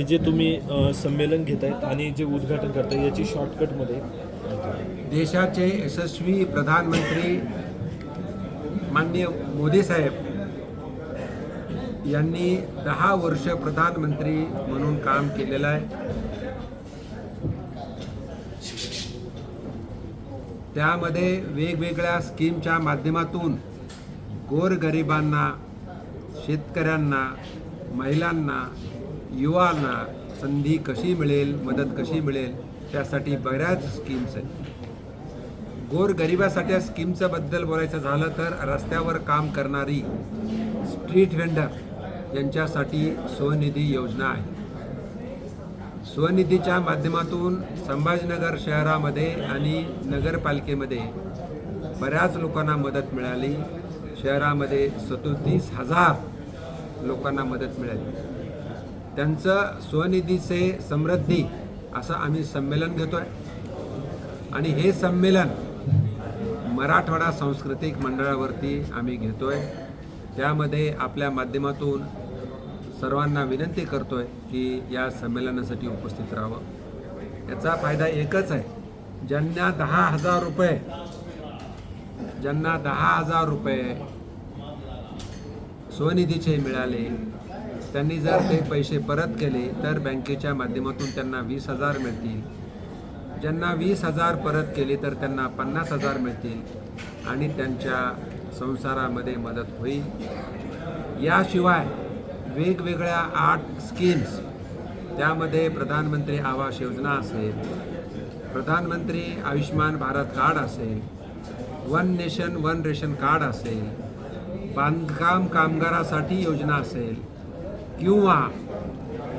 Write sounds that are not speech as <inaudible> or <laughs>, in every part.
जे तुम्ही संमेलन घेत आहेत आणि जे उद्घाटन करताय याची शॉर्टकटमध्ये देशाचे यशस्वी प्रधानमंत्री माननीय मोदी साहेब यांनी दहा वर्ष प्रधानमंत्री म्हणून काम केलेलं आहे. त्यामध्ये वेगवेगळ्या स्कीमच्या माध्यमातून गोरगरिबांना शेतकऱ्यांना महिलांना युवांना संधी कशी मिळेल मदत कशी मिळेल त्यासाठी बऱ्याच स्कीम्स आहेत. गोरगरिबासाठी या स्कीमचं बद्दल बोलायचं झालं तर रस्त्यावर काम करणारी स्ट्रीट व्हेंडर यांच्यासाठी स्वनिधी योजना आहे. स्वनिधीच्या माध्यमातून संभाजीनगर शहरामध्ये आणि नगरपालिकेमध्ये बऱ्याच लोकांना मदत मिळाली. शहरामध्ये सदोतीस हजार लोकांना मदत मिळाली. त्यांचं स्वनिधीचे समृद्धी असं आम्ही संमेलन घेतो आहे आणि हे संमेलन मराठवाडा सांस्कृतिक मंडळावरती आम्ही घेतो आहे त्यामध्ये आपल्या माध्यमातून सर्वांना विनंती करतो आहे की या संमेलनासाठी उपस्थित राहावं. याचा फायदा एकच आहे. ज्यांना दहा हजार रुपये ज्यांना दहा हजार रुपये स्वनिधीचे मिळाले त्यांनी जर ते पैसे परत केले तर बँकेच्या माध्यमातून त्यांना वीस हजार मिळतील. ज्यांना वीस हजार परत केले तर त्यांना पन्नास हजार मिळतील आणि त्यांच्या संसारामध्ये मदत होईल. याशिवाय वेगवेगळ्या आठ स्कीम्स त्यामध्ये प्रधानमंत्री आवास योजना असेल प्रधानमंत्री आयुष्यमान भारत कार्ड असेल one nation one ration card असेल बांधकाम कामगारासाठी योजना असेल किंवा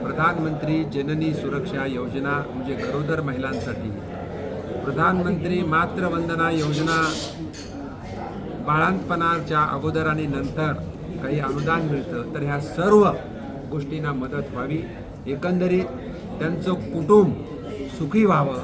प्रधानमंत्री जननी सुरक्षा योजना म्हणजे गरोदर महिलांसाठी. प्रधानमंत्री मातृवंदना योजना बाळांतपणाच्या अगोदर आणि नंतर काही अनुदान मिळतं तर ह्या सर्व गोष्टींना मदत व्हावी. एकंदरीत त्यांचं कुटुंब सुखी व्हावं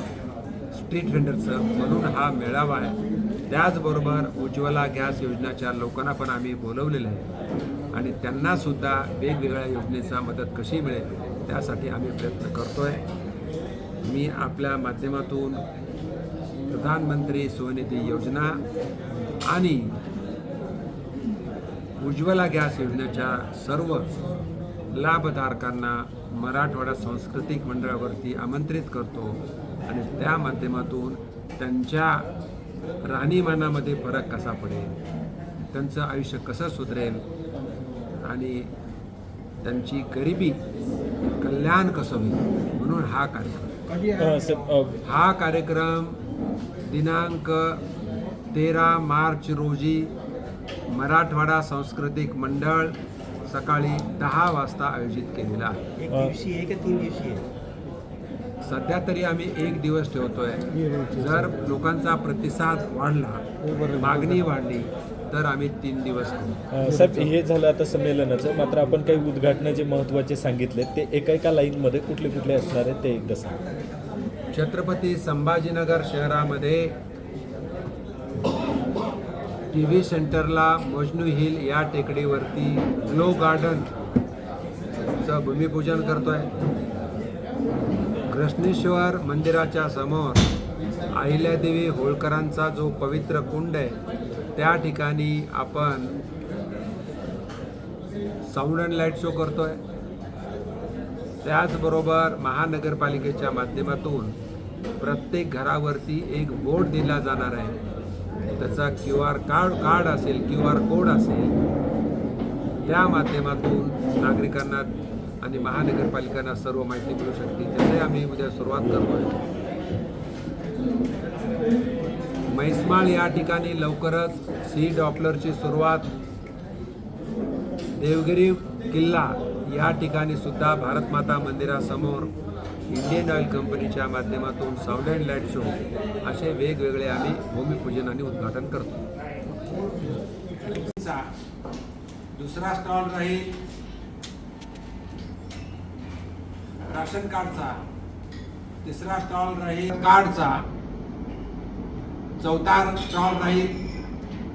स्ट्रीट व्हेंडरचं म्हणून हा मेळावा आहे. त्याचबरोबर उज्ज्वला गॅस योजनाच्या लोकांना पण आम्ही बोलवलेलं आहे. आणि त्यांनासुद्धा वेगवेगळ्या योजनेचा मदत कशी मिळेल त्यासाठी आम्ही प्रयत्न करतो आहे मी आपल्या माध्यमातून प्रधानमंत्री स्वनिधी योजना आणि उज्ज्वला गॅस योजनेच्या सर्व लाभधारकांना मराठवाडा सांस्कृतिक मंडळावरती आमंत्रित करतो आणि त्या माध्यमातून त्यांच्या राहणीमानामध्ये फरक कसा पडेल त्यांचं आयुष्य कसं सुधरेल आणि त्यांची गरिबी कल्याण कसं होईल? म्हणून हा कार्यक्रम. हा कार्यक्रम दिनांक तेरा मार्च रोजी मराठवाडा सांस्कृतिक मंडळ सकाळी दहा वाजता आयोजित केलेला आहे. एक दिवशी आहे का तीन दिवशी आहे? सध्या तरी आम्ही एक दिवस ठेवतोय. जर लोकांचा प्रतिसाद वाढला मागणी वाढली तर आम्ही तीन दिवस करू. साहेब हे झालं आता संमेलनाचं. मात्र आपण काही उद्घाटनं जे महत्त्वाचे सांगितले ते एका एका लाईनमध्ये कुठले कुठले असणार आहेत ते एकदा सांगा. छत्रपती संभाजीनगर शहरामध्ये टी व्ही सेंटरला मजनू हिल या टेकडीवरती ग्लो गार्डनचं भूमिपूजन करतोय. कृष्णेश्वर मंदिराच्या समोर अहिल्यादेवी होळकरांचा जो पवित्र कुंड आहे त्या ठिकाणी आपण साऊंड अँड लाइट शो करतोय. त्याचबरोबर महानगरपालिकेच्या माध्यमातून प्रत्येक घरावरती एक बोर्ड दिला जाणार आहे. त्याचा क्यू आर कार्ड कार्ड असेल क्यू आर कोड असेल त्या माध्यमातून नागरिकांना आणि महानगरपालिकांना सर्व माहिती मिळू शकते. त्याचे आम्ही उद्या सुरुवात करतोय. म्हैसमाळ या ठिकाणी लवकरच सी डॉपलरची सुरुवात. देवगिरी किल्ला या ठिकाणी सुद्धा भारतमाता मंदिरासमोर इंडियन ऑइल कंपनीच्या माध्यमातून साऊंड अँड लाइट शो असे वेगवेगळे आम्ही भूमिपूजन आणि उद्घाटन करतो. दुसरा स्टॉल राहील. राशन कार्डचा. तिसरा स्टॉल राहील. कार्डचा. चौथा स्टॉल राहील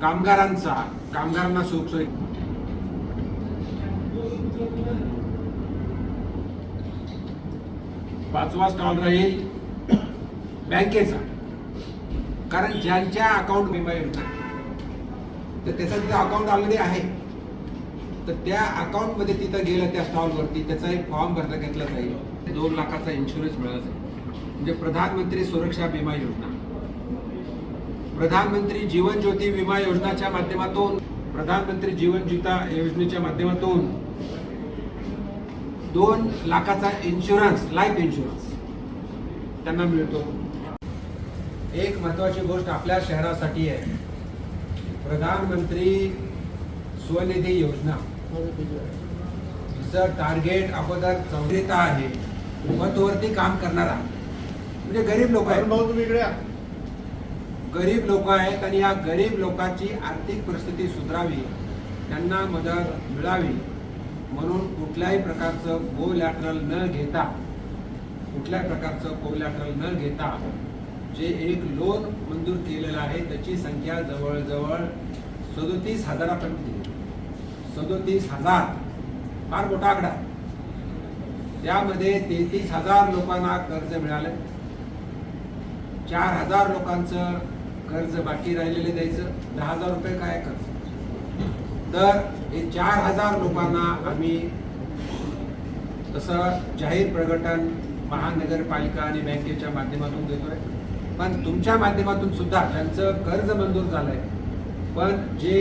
कामगारांचा कामगारांना सुखसोयी पाचवा स्टॉल राहील बँकेचा. कारण ज्यांच्या अकाउंट विमा योजना तर त्याचं तिथं अकाउंट ऑलरेडी आहे. तर त्या अकाउंटमध्ये तिथं गेलं त्या स्टॉलवरती त्याचा एक फॉर्म भरता घेतला जाईल. दोन लाखाचा इन्शुरन्स मिळाला जाईल. म्हणजे प्रधानमंत्री सुरक्षा विमा योजना. प्रधानमंत्री जीवन ज्योती विमा योजनाच्या माध्यमातून प्रधानमंत्री जीवन ज्योता योजनेच्या माध्यमातून दोन लाखाचा इन्शुरन्स लाईफ इन्शुरन्स त्यांना मिळतो. एक महत्वाची गोष्ट आपल्या शहरासाठी आहे. प्रधानमंत्री स्वनिधी योजना. तिचं टार्गेट अगोदर चौधरीता आहे पतवरती काम करणारा. म्हणजे गरीब लोक आहेत. गरीब लोक आहेत आणि या गरीब लोकांची आर्थिक परिस्थिती सुधारावी त्यांना मदत मिळावी म्हणून कुठल्याही प्रकारचं कोलॅटरल न घेता कुठल्याही प्रकारचं कोलॅटरल न घेता जे एक लोन मंजूर केलेलं आहे त्याची संख्या जवळजवळ सदोतीस हजारापर्यंत सदोतीस हजार फार मोठा आकडा. त्यामध्ये तेहतीस हजार लोकांना कर्ज मिळालं. चार हजार लोकांचं कर्ज बाकी राहिलेले द्यायचं दहा हजार रुपये काय कर्ज? तर हे चार हजार लोकांना आम्ही तसं जाहीर प्रकटन महानगरपालिका आणि बँकेच्या माध्यमातून देतोय. पण तुमच्या माध्यमातून सुद्धा त्यांचं कर्ज मंजूर झालंय. पण जे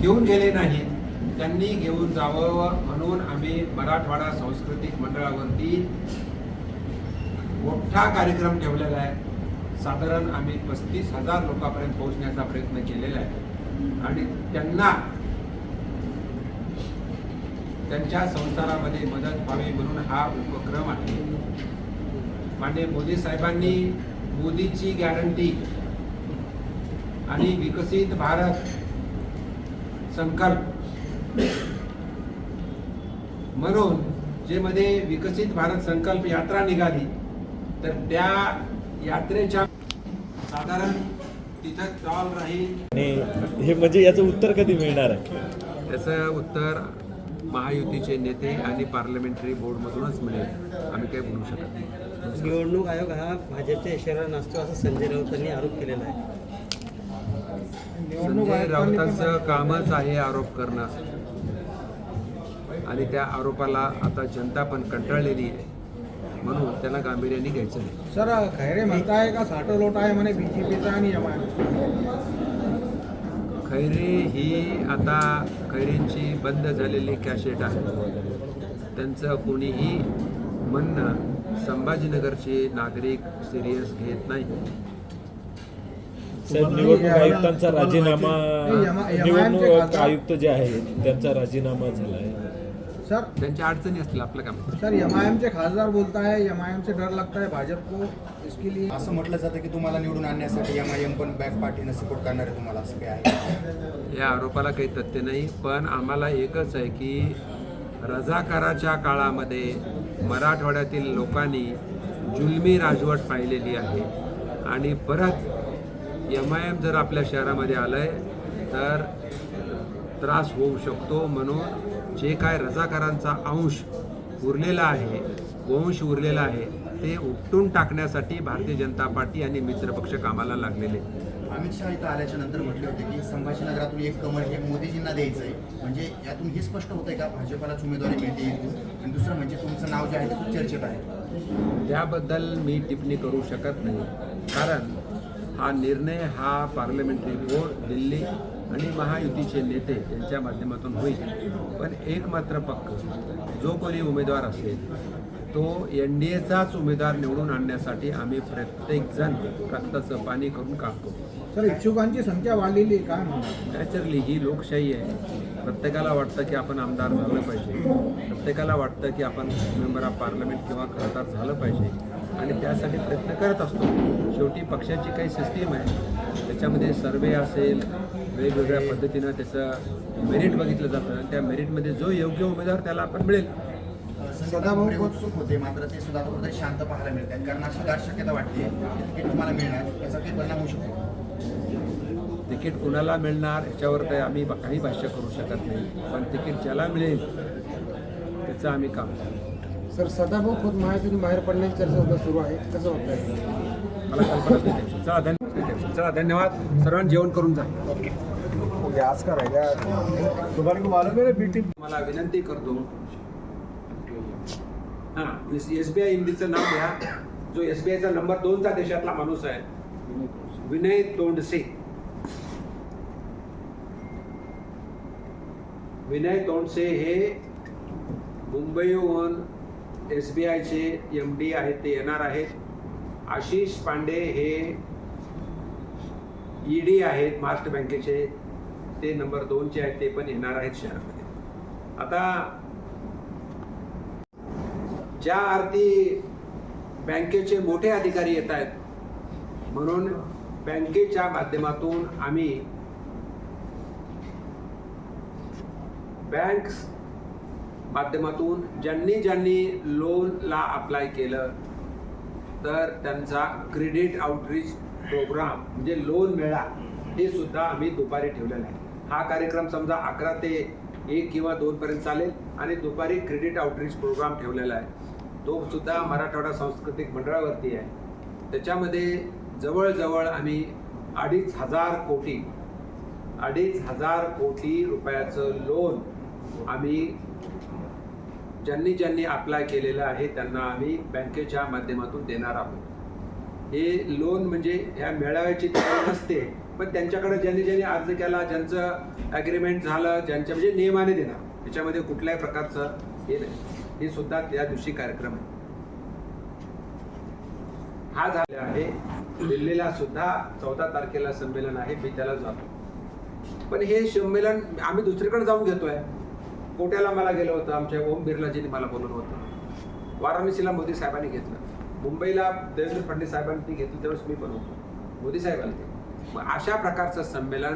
घेऊन गेले नाहीत त्यांनी घेऊन जावं म्हणून आम्ही मराठवाडा सांस्कृतिक मंडळावरती मोठा कार्यक्रम ठेवलेला आहे. साधारण आम्ही पस्तीस हजार लोकांपर्यंत पोहोचण्याचा प्रयत्न केलेला आहे. आणि त्यांना त्यांच्या संसारामध्ये मदत व्हावी म्हणून हा उपक्रम आहे. माननीय मोदी साहेबांनी मोदीची गॅरंटी आणि विकसित भारत संकल्प म्हणून जे मध्ये विकसित भारत संकल्प यात्रा निघाली तर त्या यात्रेच्या साधारण तिथं स्टॉल राहील. आणि हे म्हणजे याचं उत्तर कधी मिळणार आहे? त्याचं उत्तर महायुतीचे नेते आणि पार्लमेंटरी बोर्डमधूनच मिळेल. आम्ही काही बोलू शकत नाही. निवडणूक आयोग हा भाजपच्या इशारा नसतो असं संजय राऊतांनी आरोप केलेला आहे. संजय राऊतांचं कामच आहे आरोप करणं. आणि त्या आरोपाला आता जनता पण कंटाळलेली आहे. म्हणून त्यांना गांभीर्याने घ्यायचं नाही. सर खैरे म्हणताय का साठं लोट आहे म्हणे बीजेपीचा आणि एम खैरे ही आता खैरेंची बंद झालेली कॅशेट आहे. त्यांचं कोणीही म्हणणं संभाजीनगरचे नागरिक सिरियस घेत नाही. साहेब निवडणूक आयुक्तांचा राजीनामा निवडणूक आयुक्त जे आहेत त्यांचा राजीनामा झाला आहे सर. त्यांच्या अडचणी असतील आपलं काम सर एम आय एमचे खासदार बोलताय एम आय एमचे डर लगता है भाजप को इसके लिए. असं म्हटलं जातं की तुम्हाला निवडून आणण्यासाठी एम आय एम पण बॅक पार्टीनं सपोर्ट करणार आहे तुम्हाला असं काय आहे? या आरोपाला काही तथ्य नाही पण आम्हाला एकच आहे की रजाकाराच्या काळामध्ये मराठवाड्यातील लोकांनी जुलमी राजवट पाहिलेली आहे. आणि परत एम आय एम जर आपल्या शहरामध्ये आलं आहे तर त्रास होऊ शकतो म्हणून जे काय रजाकारांचा अंश उरलेला आहे वंश उरलेला आहे ते उपटून टाकण्यासाठी भारतीय जनता पार्टी आणि मित्रपक्ष कामाला लागलेले. अमित शहा इथं आल्याच्यानंतर म्हटले होते की संभाजीनगरातून एक कमळ हे मोदीजींना द्यायचं आहे म्हणजे यातून हे स्पष्ट होतंय का? भाजपलाच उमेदवारी मिळते आणि दुसरं म्हणजे तुमचं नाव जे आहे ते चर्चेत आहे. त्याबद्दल मी टिप्पणी करू शकत नाही. कारण हा निर्णय हा पार्लमेंटरी बोर्ड दिल्ली आणि महायुतीचे नेते यांच्या माध्यमातून होईल. पण एक मात्र पक्क जो कोणी उमेदवार असेल तो एन डी एचाच उमेदवार निवडून आणण्यासाठी आम्ही प्रत्येकजण रक्ताचं पाणी करून काम करू सर इच्छुकांची संख्या वाढलेली म्हणणार? नॅचरली ही लोकशाही आहे. प्रत्येकाला वाटतं की आपण आमदार झालं पाहिजे. प्रत्येकाला वाटतं की आपण मेंबर ऑफ पार्लमेंट किंवा खासदार झालं पाहिजे. आणि त्यासाठी प्रयत्न करत असतो. शेवटी पक्षाची काही सिस्टीम आहे. त्याच्यामध्ये सर्वे असेल वेगवेगळ्या पद्धतीनं त्याचं मेरिट बघितलं जातं आणि त्या मेरिटमध्ये जो योग्य उमेदवार त्याला आपण मिळेल. सदाभाऊ उत्सुक होते? मात्र ते सुद्धा कुठेतरी शांत पाहायला मिळतात कारण अशी दाट शक्यता वाटते की तुम्हाला मिळणार याचा काही परिणाम होऊ शकतो. तिकीट कुणाला मिळणार याच्यावर तर आम्ही काही भाष्य करू शकत नाही. पण तिकीट ज्याला मिळेल त्याचं आम्ही काम करू. सर सदाभाऊ खोत महायुतीतून बाहेर पडण्याची चर्चा सुद्धा सुरू आहे. कसं वाटतं मला कल्पनाच नाही. त्याविषयी. चला धन्यवाद चला धन्यवाद. सर्वांनी जेवण करून जा. मला विनंती करतो. हां एस बी आय इंडीचं नाव घ्या. जो एस बी आयचा नंबर दोनचा देशातला माणूस आहे. विनय तोंडसे. विनय तोंडसे हे मुंबईहून एस बी आयचे एम डी आहेत ते येणार आहेत. आशिष पांडे हे ईडी आहेत महाराष्ट्र बँकेचे ते नंबर दोनचे आहेत ते पण येणार आहेत शहरामध्ये. आता ज्या अर्थी बँकेचे मोठे अधिकारी येत आहेत म्हणून बँकेच्या माध्यमातून आम्ही बँक माध्यमातून ज्यांनी ज्यांनी लोनला अप्लाय केलं तर त्यांचा क्रेडिट आउटरीच प्रोग्राम म्हणजे लोन मेळा हे सुद्धा आम्ही दुपारी ठेवलेला आहे. हा कार्यक्रम समजा अकरा ते एक किंवा दोनपर्यंत चालेल आणि दुपारी क्रेडिट आउटरीच प्रोग्राम ठेवलेला आहे. तो सुद्धा मराठवाडा सांस्कृतिक मंडळावरती आहे. त्याच्यामध्ये जवळजवळ आम्ही अडीच हजार कोटी अडीच हजार कोटी रुपयाचं लोन आम्ही ज्यांनी ज्यांनी अप्लाय केलेलं आहे त्यांना आम्ही बँकेच्या माध्यमातून देणार आहोत. हे लोन म्हणजे ह्या मेळाव्याची तयारी नसते पण त्यांच्याकडे ज्यांनी ज्यांनी अर्ज केला ज्यांचं ॲग्रीमेंट झालं ज्यांच्या म्हणजे नियमाने देणार त्याच्यामध्ये कुठल्याही प्रकारचं हे नाही. हे सुद्धा त्या दिवशी कार्यक्रम आहे. हा झाला आहे. दिल्लीला सुद्धा चौदा तारखेला संमेलन आहे मी त्याला जातो. पण हे संमेलन आम्ही दुसरीकडे जाऊन घेतोय. कोट्याला मला गेलो होतं आमच्या ओम बिर्लाजींनी मला बोलवलं होतं. वाराणसीला मोदी साहेबांनी घेतलं. मुंबईला देवेंद्र फडणवीस साहेबांनी घेतली त्यावेळेस मी पण होतो. मोदी साहेबांनी. मग अशा प्रकारचं संमेलन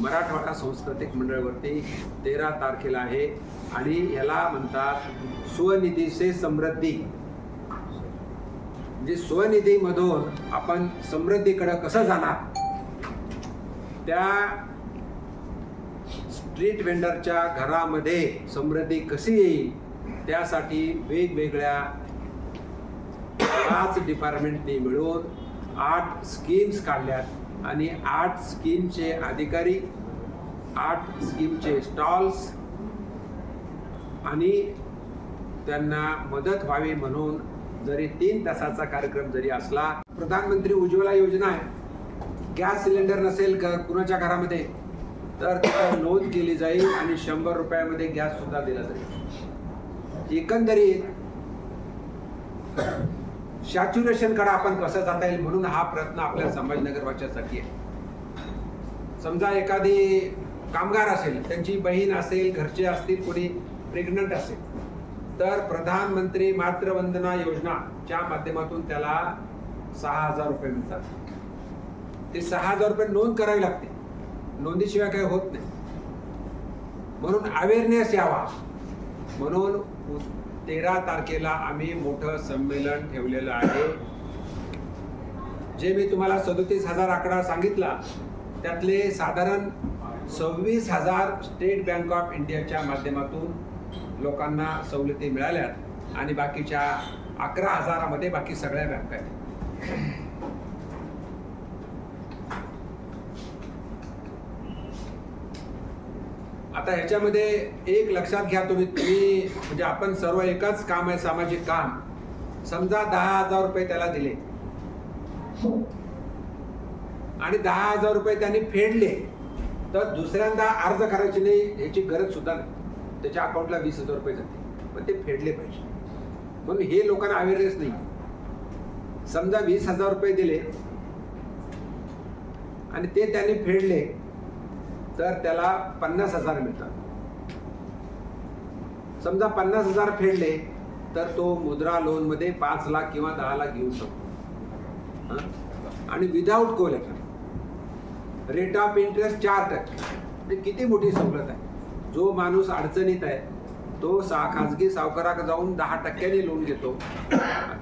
मराठवाडा सांस्कृतिक मंडळवरती तेरा तारखेला आहे. आणि याला म्हणतात स्वनिधी से समृद्धी. म्हणजे स्वनिधीमधून आपण समृद्धीकडे कसं जाणार? त्या स्ट्रीट वेंडरच्या घरामध्ये समृद्धी कशी येईल? त्यासाठी वेगवेगळ्या पाच डिपार्टमेंटनी मिळून आठ स्कीम्स काढल्यात आणि आठ स्कीमचे अधिकारी आठ स्कीमचे स्टॉल्स आणि त्यांना मदत व्हावी म्हणून जरी तीन तासाचा कार्यक्रम जरी असला प्रधानमंत्री उज्ज्वला योजना आहे. गॅस सिलेंडर नसेल का कुणाच्या घरामध्ये? तर त्याची नोंद केली जाईल आणि शंभर रुपयामध्ये गॅस सुद्धा दिला जाईल. एकंदरीत सॅच्युरेशनकडे आपण कसं जाता येईल म्हणून हा प्रयत्न आपल्या संभाजीनगर वाच्यासाठी आहे. समजा एखादी कामगार असेल त्यांची बहीण असेल घरचे असतील कोणी प्रेग्नंट असेल तर प्रधानमंत्री मातृवंदना योजनाच्या माध्यमातून त्याला सहा हजार रुपये मिळतात. ते सहा हजार रुपये नोंद करावी लागते. नोंदीशिवाय काही होत नाही. म्हणून अवेअरनेस यावा. म्हणून तेरा तारखेला आम्ही मोठं संमेलन ठेवलेलं आहे. जे मी तुम्हाला सदोतीस हजार आकडा सांगितला त्यातले साधारण सव्वीस हजार स्टेट बँक ऑफ इंडियाच्या माध्यमातून लोकांना सवलती मिळाल्यात आणि बाकीच्या अकरा हजारामध्ये बाकी सगळ्या बँका आहेत. आता ह्याच्यामध्ये एक लक्षात घ्या तुम्ही तुम्ही म्हणजे आपण सर्व एकच काम आहे सामाजिक काम. समजा दहा हजार रुपये त्याला दिले. आणि दहा हजार रुपये त्यांनी फेडले तर दुसऱ्यांदा अर्ज करायची नाही याची गरज सुद्धा नाही. त्याच्या अकाउंटला वीस हजार रुपये जाते पण ते फेडले पाहिजे. म्हणून हे लोकांना अवेअरनेस नाही. समजा वीस हजार रुपये दिले आणि ते त्याने फेडले तर त्याला पन्नास हजार मिळतात. समजा पन्नास हजार फेडले तर तो मुद्रा लोनमध्ये पाच लाख किंवा दहा लाख घेऊ शकतो. आणि without collateral rate of interest चार टक्के. म्हणजे किती मोठी सवलत आहे. जो माणूस अडचणीत आहे तो सा खाजगी सावकाराक जाऊन दहा टक्क्यांनी लोन घेतो.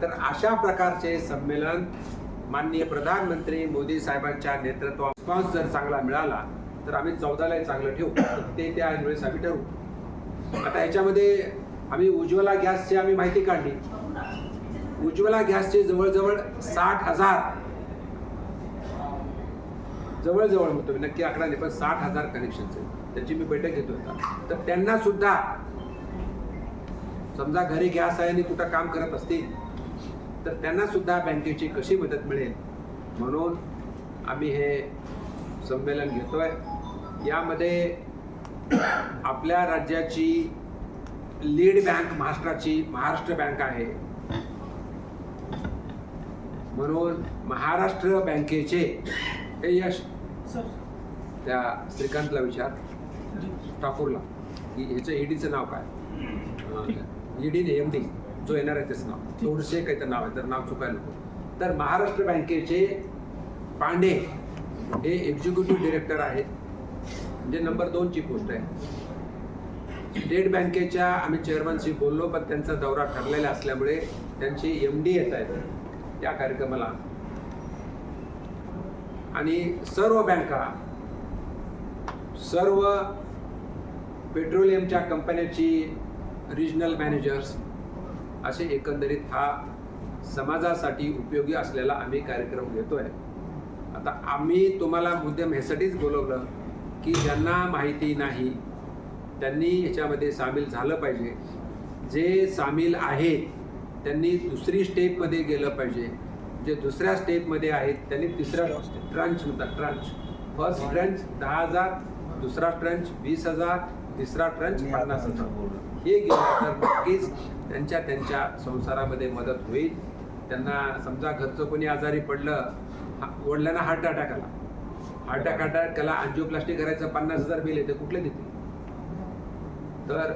तर अशा प्रकारचे संमेलन माननीय प्रधानमंत्री मोदी साहेबांच्या नेतृत्वा रिस्पॉन्स जर चांगला मिळाला तर आम्ही चौदालाही चांगलं ठेवू. ते त्या आम्ही ठरवू. आता याच्यामध्ये आम्ही उज्ज्वला गॅसची आम्ही माहिती काढली. उज्ज्वला गॅसचे जवळजवळ साठ हजार. जवळजवळ म्हणतो मी नक्की आकडा नाही पण साठ हजार कनेक्शन्स आहेत. त्याची मी बैठक घेतो आता. तर त्यांना सुद्धा समजा घरी गॅस आहे आणि कुठं काम करत असतील तर त्यांना सुद्धा बँकेची कशी मदत मिळेल? म्हणून आम्ही हे संमेलन घेतोय. यामध्ये आपल्या राज्याची लीड बँक महाराष्ट्राची महाराष्ट्र बँक आहे. म्हणून महाराष्ट्र बँकेचे हे यश त्या श्रीकांतला विचार. ठाकूरला. की ह्याचं ईडीचं नाव काय? <laughs> ईडी ने एम डी जो येणार आहे त्याचं नाव. थोडसे काही तर नाव आहे तर नाव चुकायला नको. तर महाराष्ट्र बँकेचे पांडे हे एक्झिक्युटिव्ह डिरेक्टर आहेत. म्हणजे नंबर दोनची पोस्ट आहे. स्टेट बँकेच्या आम्ही चेअरमनशी बोललो पण त्यांचा दौरा ठरलेला असल्यामुळे त्यांची एम डी येत आहेत या कार्यक्रमाला. आणि सर्व बँका सर्व पेट्रोलियमच्या कंपन्याची रिजनल मॅनेजर्स असे एकंदरीत हा समाजासाठी उपयोगी असलेला आम्ही कार्यक्रम घेतोय. आता आम्ही तुम्हाला मुद्दे ह्यासाठीच बोलवलं की ज्यांना माहिती नाही त्यांनी ह्याच्यामध्ये सामील झालं पाहिजे. जे सामील आहेत त्यांनी दुसरी स्टेपमध्ये गेलं पाहिजे. जे दुसऱ्या स्टेपमध्ये आहेत त्यांनी तिसऱ्या ट्रंच म्हणतात ट्रंच फर्स्ट ट्रंच दहा हजार दुसरा ट्रंच वीस हजार तिसरा ट्रंच पन्नास हजार. हे गेलं तर नक्कीच त्यांच्या त्यांच्या संसारामध्ये मदत होईल. त्यांना समजा घरचं कोणी आजारी पडलं वडिलांना हार्ट अटॅक आला. हार्ट अटॅक त्याला अँजिओप्लास्टी करायचं पन्नास हजार बिल येते. कुठले देते तर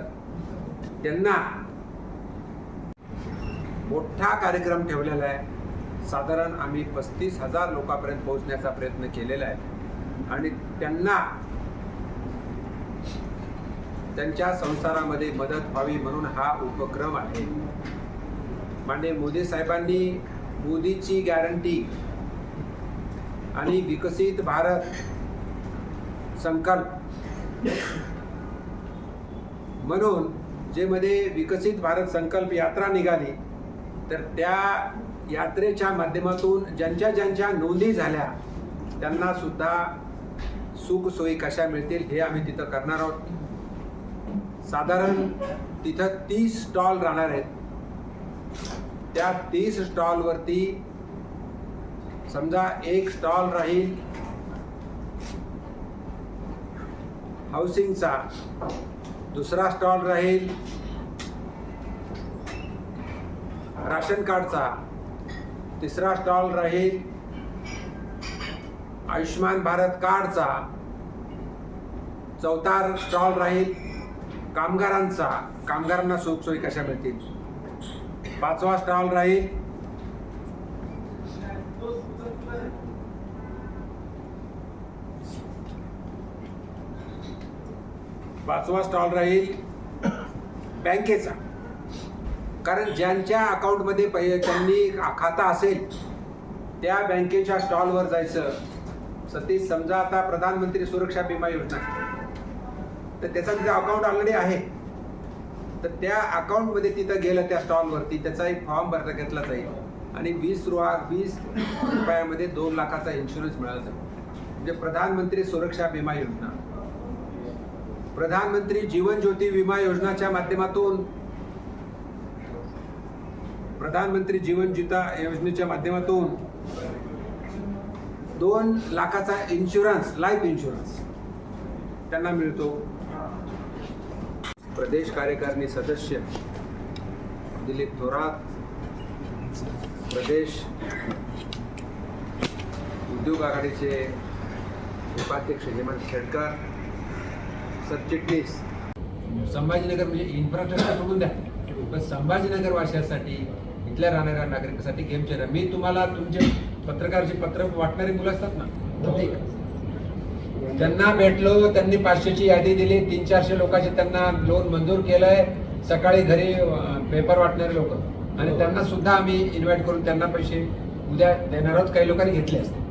त्यांना मोठा कार्यक्रम ठेवलेला आहे. साधारण आम्ही पस्तीस हजार लोकांपर्यंत पोहोचण्याचा प्रयत्न केलेला आहे. आणि त्यांना त्यांच्या संसारामध्ये मदत व्हावी म्हणून हा उपक्रम आहे. माननीय मोदी साहेबांनी मोदीची गॅरंटी आणि विकसित भारत संकल्प. म्हणून जे मध्ये विकसित भारत संकल्प यात्रा निघाली तर त्या यात्रेच्या माध्यमातून ज्यांच्या ज्यांच्या नोंदी झाल्या त्यांना सुद्धा सुख सोयी कशा मिळतील हे आम्ही तिथं करणार आहोत. साधारण तिथं तीस स्टॉल राहणार आहेत. त्या तीस स्टॉलवरती समजा एक स्टॉल राहील. हाऊसिंगचा दुसरा स्टॉल राहील. राशन कार्डचा तिसरा स्टॉल राहील. आयुष्यमान भारत कार्डचा चौथा स्टॉल राहील. कामगारांचा. कामगारांना सुखसोयी कशा मिळतील? पाचवा स्टॉल राहील. पाचवा स्टॉल राहील बँकेचा. कारण ज्यांच्या अकाउंटमध्ये पै त्यांनी खाता असेल त्या बँकेच्या स्टॉलवर जायचं. सतीश समजा आता प्रधानमंत्री सुरक्षा विमा योजना. तर त्याचा तिथे अकाउंट ऑलरेडी आहे. तर त्या अकाउंटमध्ये तिथं गेलं त्या स्टॉलवरती त्याचा एक फॉर्म भरता घेतला जाईल. आणि वीस रुपया वीस रुपयामध्ये दोन लाखाचा इन्शुरन्स मिळाला जाईल. म्हणजे प्रधानमंत्री सुरक्षा विमा योजना. प्रधानमंत्री जीवन ज्योती विमा योजनाच्या माध्यमातून प्रधानमंत्री जीवन ज्योता योजनेच्या माध्यमातून दोन लाखाचा इन्शुरन्स लाईफ इन्शुरन्स त्यांना मिळतो. प्रदेश कार्यकारिणी सदस्य दिलीप थोरात प्रदेश उद्योग आघाडीचे उपाध्यक्ष हेमंत खेडकर सरचिटणीस संभाजीनगर म्हणजे इन्फ्रास्ट्रक्चर सोडून द्या. पण संभाजीनगर वाशासाठी इथल्या राहणाऱ्या नागरिकांसाठी गेम चेंजर मी तुम्हाला तुमचे पत्रकारची पत्र वाटणारी मुलं असतात ना त्यांना भेटलो त्यांनी पाचशेची यादी दिली तीन चारशे लोकांचे त्यांना लोन मंजूर केलंय. सकाळी घरी पेपर वाटणारे लोक. आणि त्यांना सुद्धा आम्ही इन्व्हाइट करून त्यांना पैसे उद्या देणार आहोत. काही लोकांनी घेतले असते